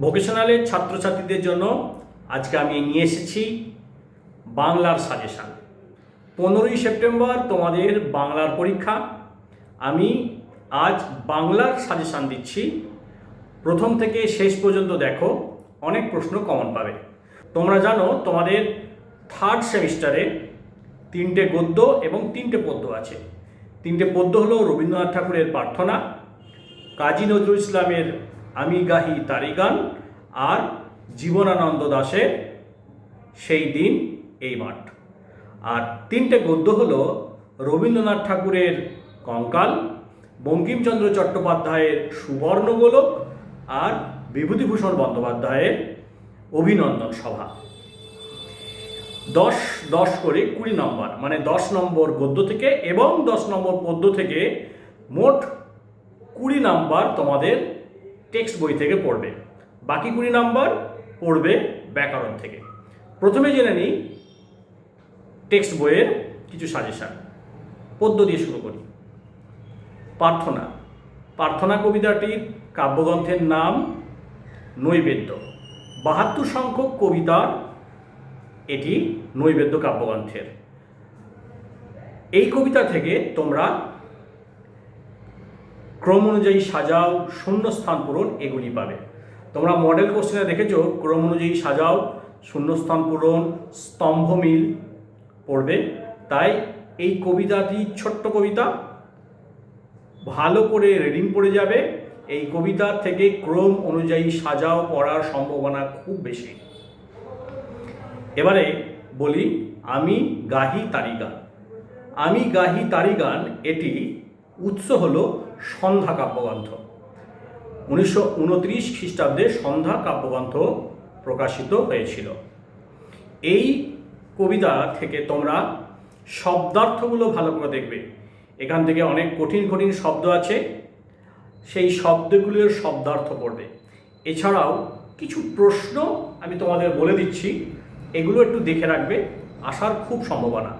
ভোকেশনালের ছাত্রছাত্রীদের জন্য আজকে আমি নিয়ে এসেছি বাংলার সাজেশান পনেরোই সেপ্টেম্বর তোমাদের বাংলার পরীক্ষা। আমি আজ বাংলার সাজেশান দিচ্ছি। প্রথম থেকে শেষ পর্যন্ত দেখো, অনেক প্রশ্ন কমন পাবে। তোমরা জানো, তোমাদের থার্ড সেমিস্টারে তিনটে গদ্য এবং তিনটে পদ্য আছে। তিনটে পদ্য হলো রবীন্দ্রনাথ ঠাকুরের প্রার্থনা, কাজী নজরুল ইসলামের আমি গাহি তারি গান আর জীবনানন্দ দাশের সেই দিন এই মাঠ। আর তিনটে গদ্য হল রবীন্দ্রনাথ ঠাকুরের কঙ্কাল, বঙ্কিমচন্দ্র চট্টোপাধ্যায়ের সুবর্ণগোলক আর বিভূতিভূষণ বন্দ্যোপাধ্যায়ের অভিনন্দন সভা। দশ দশ করে কুড়ি নম্বর মানে দশ নম্বর গদ্য থেকে এবং দশ নম্বর পদ্য থেকে মোট কুড়ি নাম্বার তোমাদের টেক্সট বই থেকে পড়বে। বাকি কুড়ি নাম্বার পড়বে ব্যাকরণ থেকে। প্রথমে জেনে নিই টেক্সট বইয়ের কিছু সাজেশান। পদ্য দিয়ে শুরু করি। প্রার্থনা। প্রার্থনা কবিতাটির কাব্যগ্রন্থের নাম নৈবেদ্য। বাহাত্তর সংখ্যক কবিতার এটি নৈবেদ্য কাব্যগ্রন্থের। এই কবিতা থেকে তোমরা ক্রম অনুযায়ী সাজাও, শূন্যস্থান পূরণ এগুলি পাবে। তোমরা মডেল কোশ্চেনে দেখেছ, ক্রম অনুযায়ী সাজাও, শূন্যস্থান পূরণ, স্তম্ভ মিল পড়বে। তাই এই কবিতাটি, ছোট্ট কবিতা, ভালো করে রিডিং পড়ে যাবে। এই কবিতা থেকে ক্রম অনুযায়ী সাজাও পড়ার সম্ভাবনা খুব বেশি। এবারে বলি, আমি গাহি তারি গান আমি গাহি তারি গান এটি উৎস হলো সন্ধ্যা কাব্যগ্রন্থ। উনিশশো উনত্রিশ খ্রিস্টাব্দে সন্ধ্যা কাব্যগ্রন্থ প্রকাশিত হয়েছিল। এই কবিতা থেকে তোমরা শব্দার্থগুলো ভালো করে দেখবে। এখান থেকে অনেক কঠিন কঠিন শব্দ আছে। সেই শব্দগুলোর শব্দার্থ পড়বে। এছাড়াও কিছু প্রশ্ন আমি তোমাদের বলে দিচ্ছি। এগুলো একটু দেখে রাখবে। আসার খুব সম্ভাবনা।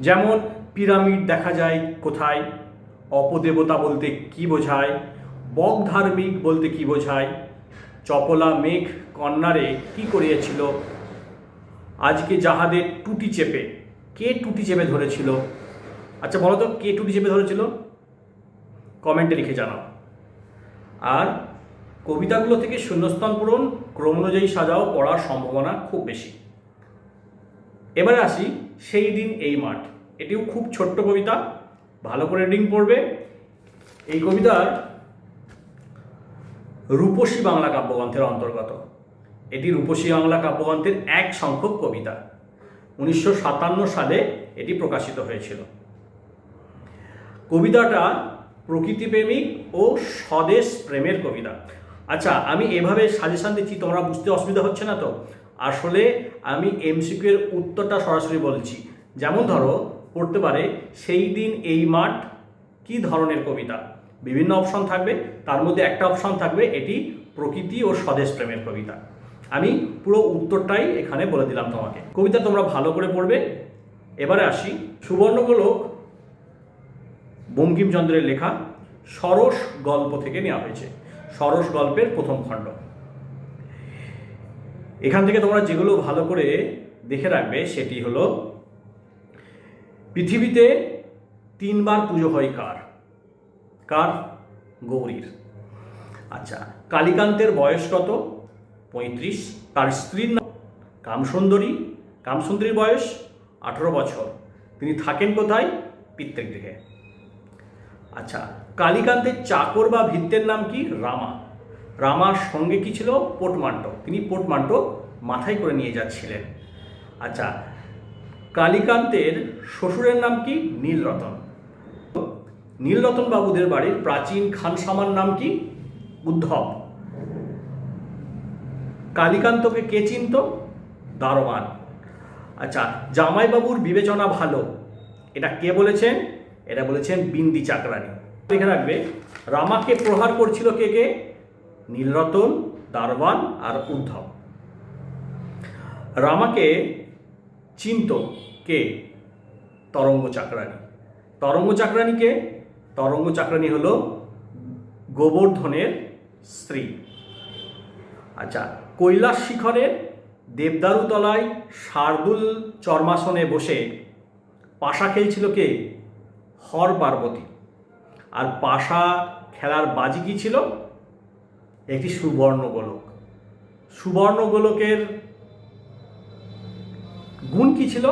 যেমন, পিরামিড দেখা যায় কোথায়? অপদেবতা বলতে কি বোঝায়? বক ধার্মিক বলতে কি বোঝায়? চপলা মেঘ কন্যারে কি করিয়েছিল? আজকে যাহাদের টুটি চেপে, কে টুটি চেপে ধরেছিল? আচ্ছা বলো তো, কে টুটি চেপে ধরেছিল? কমেন্টে লিখে জানাও। আর কবিতাগুলো থেকে শূন্যস্থান পূরণ, ক্রম অনুযায়ী সাজাও পড়ার সম্ভাবনা খুব বেশি। এবারে আসি সেই দিন এই মাঠ। এটিও খুব ছোট্ট কবিতা ভালো করে রিডিং পড়বে। এই কবিতার রূপসী বাংলা কাব্যগ্রন্থের অন্তর্গত। এটি রূপসী বাংলা কাব্যগ্রন্থের এক সংখ্যক কবিতা। উনিশশো সাতান্ন সালে এটি প্রকাশিত হয়েছিল। কবিতাটা প্রকৃতিপ্রেমিক ও স্বদেশ প্রেমের কবিতা। আচ্ছা আমি এভাবে সাজেশান দিচ্ছি, তোমরা বুঝতে অসুবিধা হচ্ছে না তো? আসলে আমি এমসিকিউ এর উত্তরটা সরাসরি বলছি। যেমন ধরো পড়তে পারে, সেই দিন এই মাঠ কি ধরনের কবিতা? বিভিন্ন অপশন থাকবে, তার মধ্যে একটা অপশন থাকবে, এটি প্রকৃতি ও স্বদেশ প্রেমের কবিতা। আমি পুরো উত্তরটাই এখানে বলে দিলাম তোমাকে। কবিতা তোমরা ভালো করে পড়বে। এবারে আসি। সুবর্ণগোলক বঙ্কিমচন্দ্রের লেখা সরস গল্প থেকে নেওয়া হয়েছে। সরস গল্পের প্রথম খণ্ড। এখান থেকে তোমরা যেগুলো ভালো করে দেখে রাখবে, সেটি হলো পৃথিবীতে তিনবার পুজো হয় কার? কার? গৌরীর। আচ্ছা কালীকান্তের বয়স কত? পঁয়ত্রিশ। তার স্ত্রীর নাম? কামসুন্দরী। কামসুন্দরীর বয়স আঠেরো বছর। তিনি থাকেন কোথায়? পিতৃগৃহে। আচ্ছা কালীকান্তের চাকর বা ভিত্তের নাম কি? রামা। রামার সঙ্গে কি ছিল? পোটমান্ট। তিনি পোটমান্ট মাথায় করে নিয়ে যাচ্ছিলেন। আচ্ছা কালীকান্তের শ্বশুরের নাম কি? নীলরতন। নীলরতন বাবুদের বাড়ির প্রাচীন খানসামার নাম কি? উদ্ধব। কালীকান্তকে কে চিনত? দারোয়ান। আচ্ছা জামাইবাবুর বিবেচনা ভালো। এটা কে বলেছেন? এটা বলেছেন বিন্দি চাকরানি। দেখে রাখবে, রামাকে প্রহার করছিল কে কে? নীলরতন, দারোয়ান আর উদ্ধব। রামাকে চিনত কে? তরঙ্গ চাকরানি। তরঙ্গ চাকরানিকে তরঙ্গ চাকরানি হলো গোবর্ধনের স্ত্রী। আচ্ছা কৈলাস শিখরের দেবদারুতলায় শার্দুল চর্মাসনে বসে পাশা খেলছিল কে? হর পার্বতী। আর পাশা খেলার বাজি কি ছিল? একটি সুবর্ণ গোলক সুবর্ণ গোলকের গুণ কি ছিল?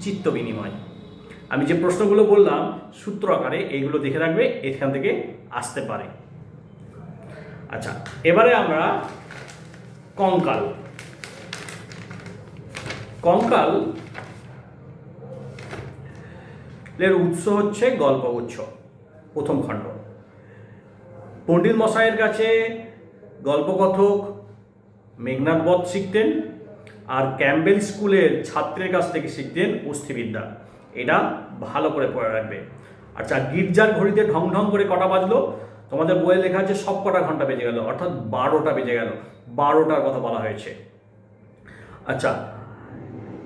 চিত্ত বিনিময়। আমি যে প্রশ্নগুলো বললাম, সূত্র আকারে এইগুলো দেখে রাখবে, এখান থেকে আসতে পারে। আচ্ছা এবারে আমরা কঙ্কাল। কঙ্কাল এর উৎস হচ্ছে গল্পগুচ্ছ প্রথম খণ্ড। পণ্ডিত মশাইয়ের কাছে গল্পকথক মেঘনাথ বধ শিখতেন। আর ক্যাম্বেল স্কুলের ছাত্রের কাছ থেকে শিখতেন অস্থিবিদ্যা এটা ভালো করে পড়ে রাখবে। আচ্ছা গির্জার ঘড়িতে ঢং ঢং করে কটা বাজলো? তোমাদের বইয়ে লেখা আছে, সব কটা ঘণ্টা বেজে গেল, অর্থাৎ বারোটা বেজে গেল। বারোটার কথা বলা হয়েছে। আচ্ছা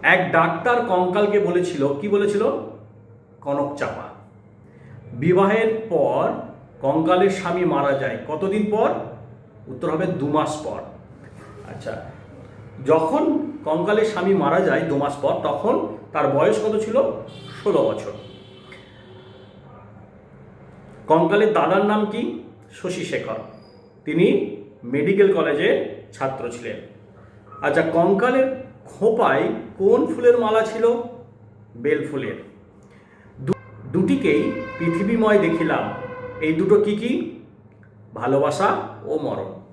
এক ডাক্তার কঙ্কালকে বলেছিল, কি বলেছিল? কনক চাপা। বিবাহের পর কঙ্কালের স্বামী মারা যায়। কতদিন পর? উত্তর হবে দু মাস পর। আচ্ছা যখন কঙ্কালের স্বামী মারা যায় দু মাস পর, তখন তার বয়স কত ছিল? ষোলো বছর। কঙ্কালের দাদার নাম কি? শশী শেখর। তিনি মেডিকেল কলেজের ছাত্র ছিলেন। আচ্ছা কঙ্কালের খোঁপায় কোন ফুলের মালা ছিল? বেল ফুলের। দুটিকেই পৃথিবীময় দেখিলাম। এই দুটো কি কি? ভালোবাসা ও মরণ।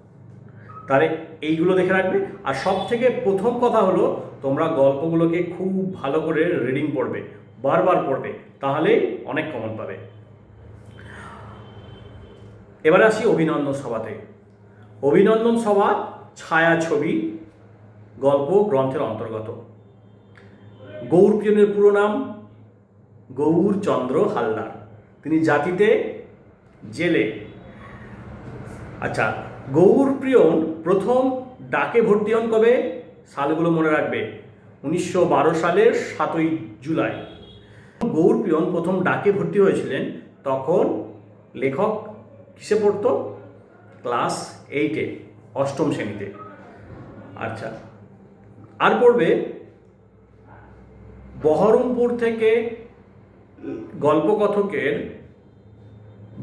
তাহলে এইগুলো দেখে রাখবে। আর সব থেকে প্রথম কথা হলো, তোমরা গল্পগুলোকে খুব ভালো করে রিডিং পড়বে, বারবার পড়বে তাহলে অনেক কমন পাবে। এবারে আসি অভিনন্দন সভাতে। অভিনন্দন সভা, ছায়া ছবি, গল্প গ্রন্থের অন্তর্গত। গৌরপ্রিয়নের পুরো নাম গৌরচন্দ্র হালদার। তিনি জাতিতে জেলে। আচ্ছা গৌরপ্রিয়ন প্রথম ডাকে ভর্তি হন কবে? সালগুলো মনে রাখবে। উনিশশো বারো সালের সাতই জুলাই। গৌরপ্রিয়ন প্রথম ডাকে ভর্তি হয়েছিলেন তখন লেখক কিসে পড়তো? ক্লাস এইটে, অষ্টম শ্রেণীতে। আচ্ছা আর পড়বে বহরমপুর থেকে গল্পকথকের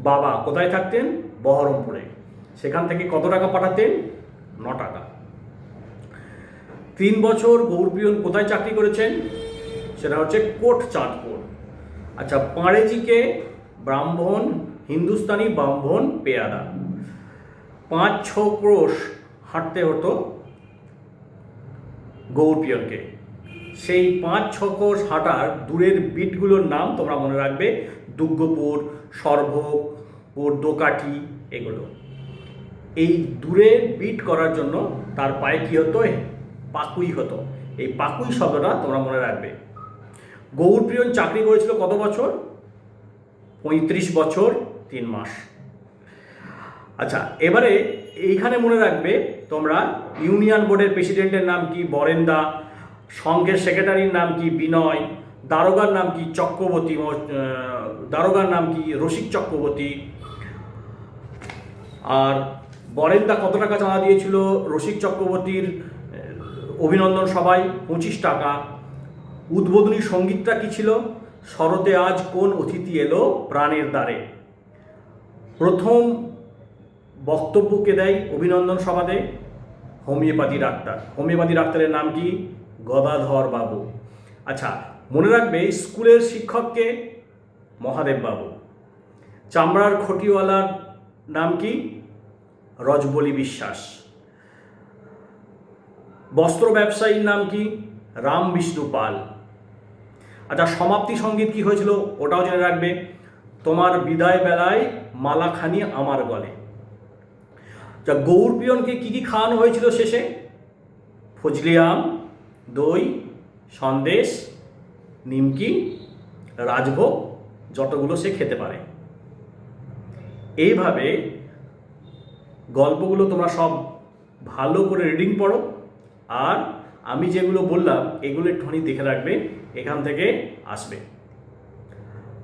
বাবা কোথায় থাকতেন? বহরমপুরে। সেখান থেকে কত টাকা পাঠাতেন? ন টাকা। তিন বছর গৌরপ্রিয়ন কোথায় চাকরি করেছেন? সেটা হচ্ছে কোট চাঁদপুর। আচ্ছা পাঁড়েজিকে ব্রাহ্মণ, হিন্দুস্তানি ব্রাহ্মণ পেয়ারা। পাঁচ, ছ ক্রোশ হাঁটতে হতো গৌরপ্রিয়নকে সেই পাঁচ, ছ ক্রোশ হাঁটার দূরের বিটগুলোর নাম তোমরা মনে রাখবে, দুর্গপুর সর্বপুর দোকাঠি, এগুলো। এই দূরে বিট করার জন্য তার পায়ে কী হতো? পাকুই হতো। এই পাকুই শব্দটা তোমরা মনে রাখবে। গৌরপ্রিয়ন চাকরি করেছিল কত বছর? পঁয়ত্রিশ বছর, তিন মাস। আচ্ছা এবারে এইখানে মনে রাখবে তোমরা ইউনিয়ন বোর্ডের প্রেসিডেন্টের নাম কি বরেন্দা, সংঘের সেক্রেটারির নাম কি বিনয়, দারোগার নাম কি চক্রবর্তী দারোগার নাম কি রসিক চক্রবর্তী। আর বরেন্দা কত টাকা চাঁদা দিয়েছিল? রসিক চক্রবর্তীর অভিনন্দন সভায় পঁচিশ টাকা। উদ্বোধনী সঙ্গীতটা কি ছিল? শরতে আজ কোন অতিথি এলো প্রাণের দ্বারে? প্রথম বক্তব্যকে দেয় অভিনন্দন সভাতে? Homeopathy doctor. হোমিওপ্যাথি ডাক্তারের নাম কি? গদাধর বাবু। আচ্ছা মনে রাখবে স্কুলের শিক্ষককে মহাদেব বাবু। চামড়ার খটিওয়ালার নাম কি? রজবলি বিশ্বাস। বস্ত্র ব্যবসায়ীর নাম কি? রাম বিষ্ণু পাল। আচ্ছা সমাপ্তি সংগীত কি হয়েছিল? ওটাও জেনে রাখবে। তোমার বিদায় বেলায় মালাখানি আমার গলে। যা গৌরপ্রিয়নকে কি কি খাওয়ানো হয়েছিল শেষে? ফজলি আম, দই, সন্দেশ, নিমকি, রাজভোগ, যতগুলো সে খেতে পারে। এইভাবে গল্পগুলো তোমরা সব ভালো করে রিডিং পড়ো। আর আমি যেগুলো বললাম, এগুলো একটুখানি দেখে রাখবে, এখান থেকে আসবে।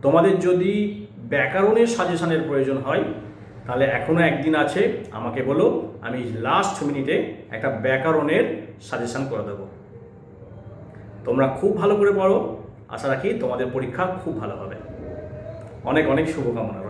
তোমাদের যদি ব্যাকরণের সাজেশনের প্রয়োজন হয়, তাহলে এখনও একদিন আছে, আমাকে বলো, আমি লাস্ট মিনিটে একটা ব্যাকরণের সাজেশান করে দেবো। তোমরা খুব ভালো করে পড়ো, আশা রাখি তোমাদের পরীক্ষা খুব ভালো হবে। অনেক অনেক শুভকামনা